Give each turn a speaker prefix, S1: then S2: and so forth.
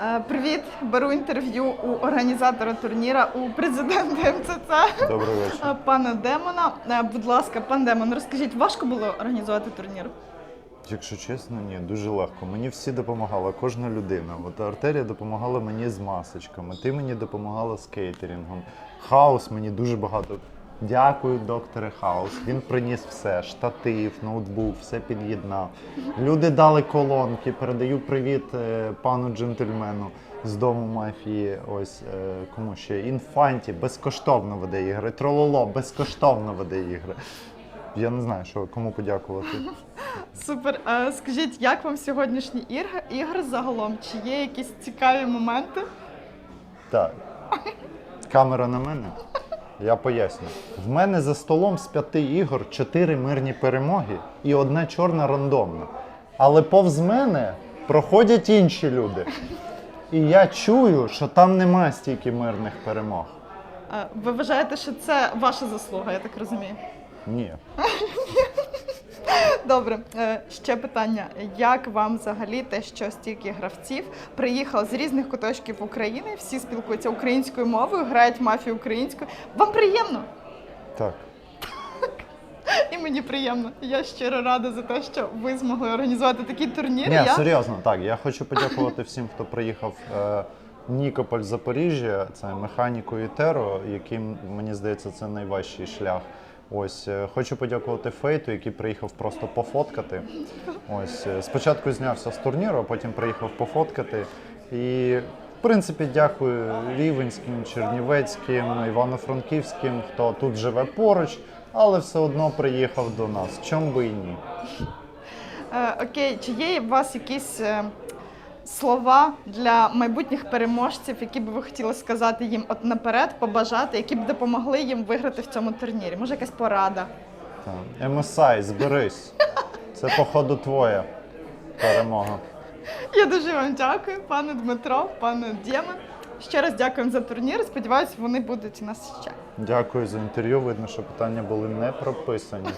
S1: Е, Привіт, беру інтерв'ю у організатора турніра у президента МЦЦ
S2: Добрий вечір.
S1: е, пана Демона. Е, Будь ласка, пан Демон, розкажіть, важко було організувати турнір?
S2: Якщо чесно, ні, дуже легко. Мені всі допомагали, кожна людина. От артерія допомагала мені з масочками, ти мені допомагала з кейтерінгом. Хаос мені дуже багато. Дякую, докторе Хаус. Він приніс все: штатив, ноутбук, все під'єднав. Люди дали колонки. Передаю привіт е, пану джентльмену з дому мафії. Ось е, кому ще інфанті безкоштовно веде ігри. Трололо безкоштовно веде ігри. Я не знаю, що кому подякувати.
S1: Супер. Е, Скажіть, як вам сьогоднішні ігри, ігри загалом? Чи є якісь цікаві моменти?
S2: Так. Камера на мене. Я поясню. В мене за столом з п'яти ігор чотири мирні перемоги і одна чорна рандомна. Але повз мене проходять інші люди. І я чую, що там нема стільки мирних перемог.
S1: Ви вважаєте, що це ваша заслуга, я так розумію?
S2: Ні.
S1: Добре, Е, ще питання. Як вам взагалі те, що стільки гравців приїхало з різних куточків України, всі спілкуються українською мовою, грають мафію українською? Вам приємно?
S2: Так.
S1: І мені приємно. Я щиро рада за те, що ви змогли організувати такий турнір.
S2: Ні,
S1: я...
S2: серйозно, так. Я хочу подякувати всім, хто приїхав. Е, Нікополь Запоріжжя, це механіку і Теро, яким мені здається, це найважчий шлях. Ось е, хочу подякувати Фейту, який приїхав просто пофоткати. Ось е, спочатку знявся з турніру, а потім приїхав пофоткати. І в принципі дякую Рівенським, Чернівецьким, Івано-Франківським, хто тут живе поруч, але все одно приїхав до нас. Чом би і ні.
S1: Е, окей, чи є у вас якісь слова для майбутніх переможців, які би ви хотіли сказати їм от наперед, побажати, які б допомогли їм виграти в цьому турнірі? Може, якась порада?
S2: Так. MSI, зберись. Це, походу, твоя перемога.
S1: Я дуже вам дякую, пане Дмитро, пане Дємон. Ще раз дякуємо за турнір. Сподіваюсь, вони будуть у нас ще.
S2: Дякую за інтерв'ю. Видно, що питання були не прописані.